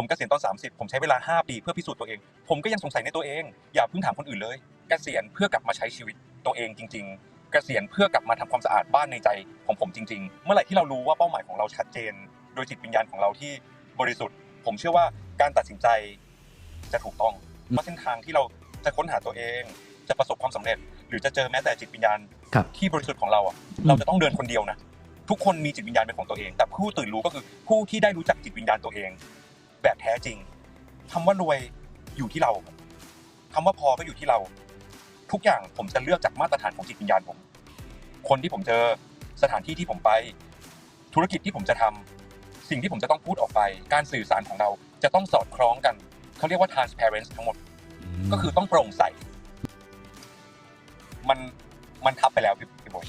ผมเกษียณตอน 30 ผมใช้เวลา 5 ปีเพื่อพิสูจน์ตัวเอง ผมก็ยังสงสัยในตัวเอง อย่าเพิ่งถามคนอื่นเลย เกษียณเพื่อกลับมาใช้ชีวิตตัวเองจริง ๆ เกษียณเพื่อกลับมาทำความสะอาดบ้านในใจของผมจริง ๆ เมื่อไหร่ที่เรารู้ว่าเป้าหมายของเราชัดเจน โดยจิตวิญญาณของเราที่บริสุทธิ์ ผมเชื่อว่าการตัดสินใจจะถูกต้องเพราะเส้นทางที่เราจะค้นหาตัวเอง จะประสบความสำเร็จ หรือจะเจอแม้แต่จิตวิญญาณครับที่บริสุทธิ์ของเราอะ เราจะต้องเดินคนเดียวนะทุกคนมีจิตวิญญาณเป็นของตัวเอง แต่ผู้ตื่นรู้ก็คือผู้ที่ได้รู้จักจิตวิญญาณตัวเอง แบบแท้จริงคำว่ารวยอยู่ที่เราครับคำว่าพอก็อยู่ที่เรา ทุกอย่างผมจะเลือกจากมาตรฐานของจิตวิญญาณผม คนที่ผมเจอสถานที่ที่ผมไป ธุรกิจที่ผมจะทำสิ่งที่ผมจะต้องพูดออกไป การสื่อสารของเราจะต้องสอดคล้องกัน เขาเรียกว่า transparent ทั้งหมด ก็คือต้องโปร่งใส มันมันทับไปแล้วพี่พี่บอย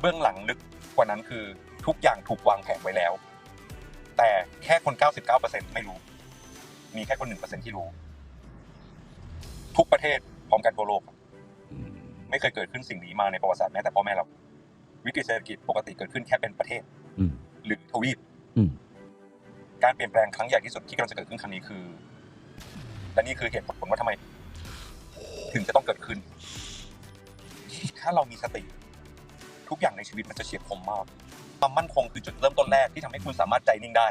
เบื้องหลังลึกกว่านั้นคือทุกอย่างถูกวางแผนไว้แล้ว แต่แค่คน 99%ไม่รู้ มีแค่คน1%ที่รู้ ทุกประเทศพร้อมกันทั่วโลกอืมไม่เคยเกิดขึ้นสิ่งนี้มาในประวัติศาสตร์แม้แต่พ่อแม่เรา วิกฤตเศรษฐกิจปกติเกิดขึ้นแค่เป็นประเทศอืมหรือทวีปอืมการเปลี่ยนแปลงครั้งใหญ่ที่สุดที่กำลังจะเกิดขึ้นครั้งนี้คือ และนี่คือเหตุผลว่าทำไม ถึงจะต้องเกิดขึ้น ถ้าเรามีสติ ทุกอย่างในชีวิตมันจะเฉียบคมมากความมั่นคงคือจุดเริ่มต้นแรกที่ทำให้คุณสามารถใจนิ่งได้